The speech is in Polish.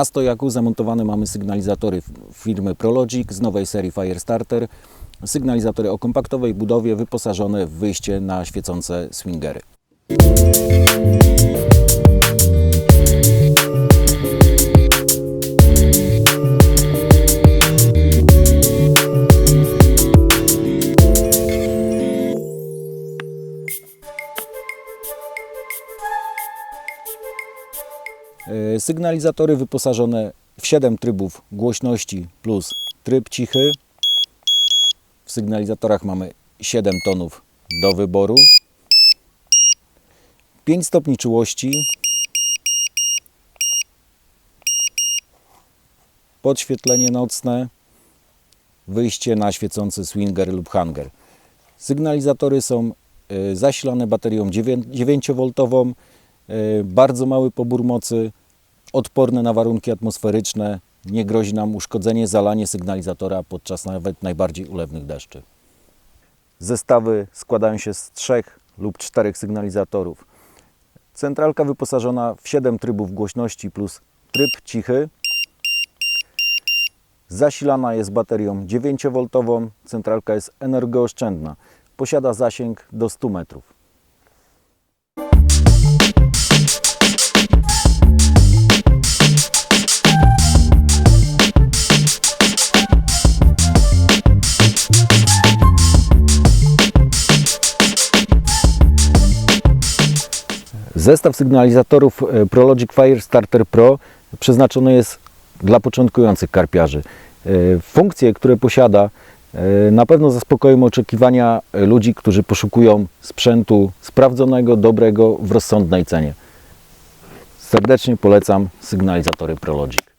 Na stojaku zamontowane mamy sygnalizatory firmy Prologic z nowej serii Firestarter. Sygnalizatory o kompaktowej budowie wyposażone w wyjście na świecące swingery. Sygnalizatory wyposażone w 7 trybów głośności plus tryb cichy. W sygnalizatorach mamy 7 tonów do wyboru. 5 stopni czułości. Podświetlenie nocne. Wyjście na świecący swinger lub hanger. Sygnalizatory są e, zasilane baterią 9V, e, bardzo mały pobór mocy, odporne na warunki atmosferyczne, nie grozi nam uszkodzenie, zalanie sygnalizatora podczas nawet najbardziej ulewnych deszczy. Zestawy składają się z trzech lub czterech sygnalizatorów. Centralka wyposażona w 7 trybów głośności plus tryb cichy. Zasilana jest baterią 9V, centralka jest energooszczędna. Posiada zasięg do 100 metrów. Zestaw sygnalizatorów e, Prologic Fire Starter Pro przeznaczony jest dla początkujących karpiarzy. E, Funkcje, które posiada, e, na pewno zaspokoją oczekiwania ludzi, którzy poszukują sprzętu sprawdzonego, dobrego w rozsądnej cenie. Serdecznie polecam sygnalizatory Prologic.